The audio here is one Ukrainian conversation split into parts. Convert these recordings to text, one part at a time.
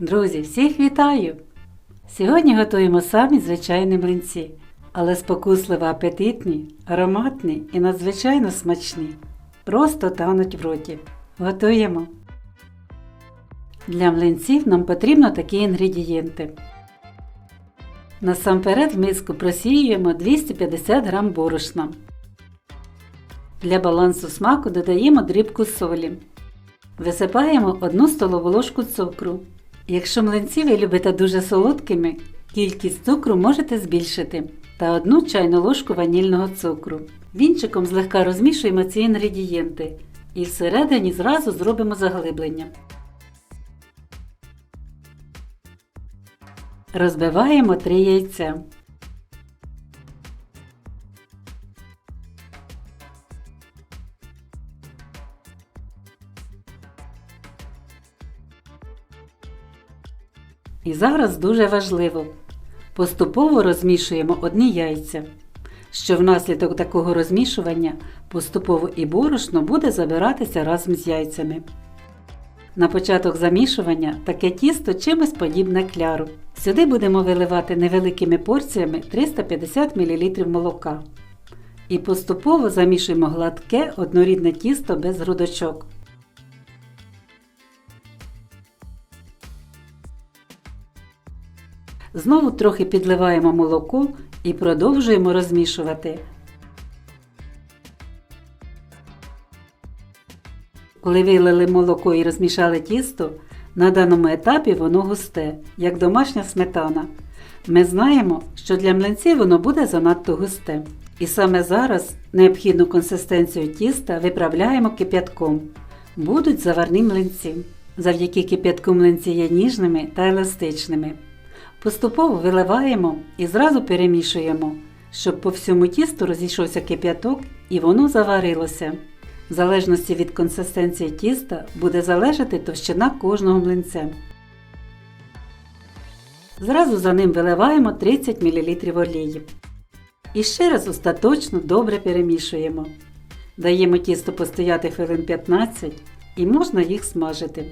Друзі, всіх вітаю! Сьогодні готуємо самі звичайні млинці, але спокусливо апетитні, ароматні і надзвичайно смачні. Просто тануть в роті. Готуємо. Для млинців нам потрібно такі інгредієнти. Насамперед в миску просіюємо 250 г борошна. Для балансу смаку додаємо дрібку солі. Висипаємо 1 столову ложку цукру. Якщо млинці ви любите дуже солодкими, кількість цукру можете збільшити та 1 чайну ложку ванільного цукру. Вінчиком злегка розмішуємо ці інгредієнти і всередині зразу зробимо заглиблення. Розбиваємо 3 яйця. І зараз дуже важливо. Поступово розмішуємо одні яйця, що внаслідок такого розмішування поступово і борошно буде забиратися разом з яйцями. На початок замішування таке тісто чимось подібне кляру. Сюди будемо виливати невеликими порціями 350 мл молока. І поступово замішуємо гладке однорідне тісто без грудочок. Знову трохи підливаємо молоко і продовжуємо розмішувати. Коли вилили молоко і розмішали тісто, на даному етапі воно густе, як домашня сметана. Ми знаємо, що для млинців воно буде занадто густе. І саме зараз необхідну консистенцію тіста виправляємо кип'ятком. Будуть заварні млинці. Завдяки кип'ятку млинці є ніжними та еластичними. Поступово виливаємо і зразу перемішуємо, щоб по всьому тісту розійшовся кип'яток і воно заварилося. В залежності від консистенції тіста буде залежати товщина кожного млинця. Зразу за ним виливаємо 30 мл олії. І ще раз остаточно добре перемішуємо. Даємо тісто постояти хвилин 15 і можна їх смажити.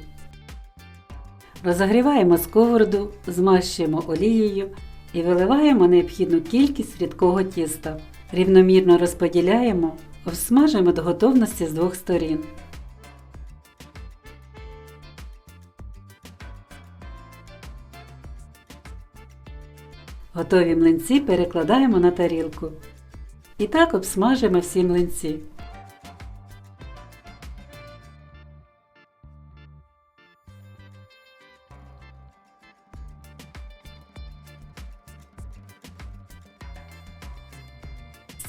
Розогріваємо сковороду, змащуємо олією і виливаємо необхідну кількість рідкого тіста. Рівномірно розподіляємо, обсмажуємо до готовності з двох сторін. Готові млинці перекладаємо на тарілку. І так обсмажуємо всі млинці.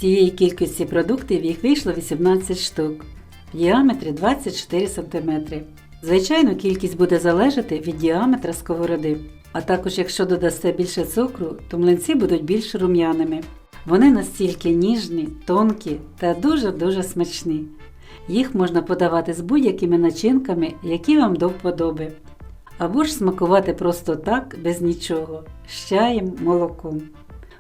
Цієї кількості продуктів їх вийшло 18 штук в діаметрі 24 см. Звичайно, кількість буде залежати від діаметра сковороди. А також, якщо додасте більше цукру, то млинці будуть більш рум'яними. Вони настільки ніжні, тонкі та дуже-дуже смачні. Їх можна подавати з будь-якими начинками, які вам до вподоби. Або ж смакувати просто так, без нічого, з чаєм, молоком.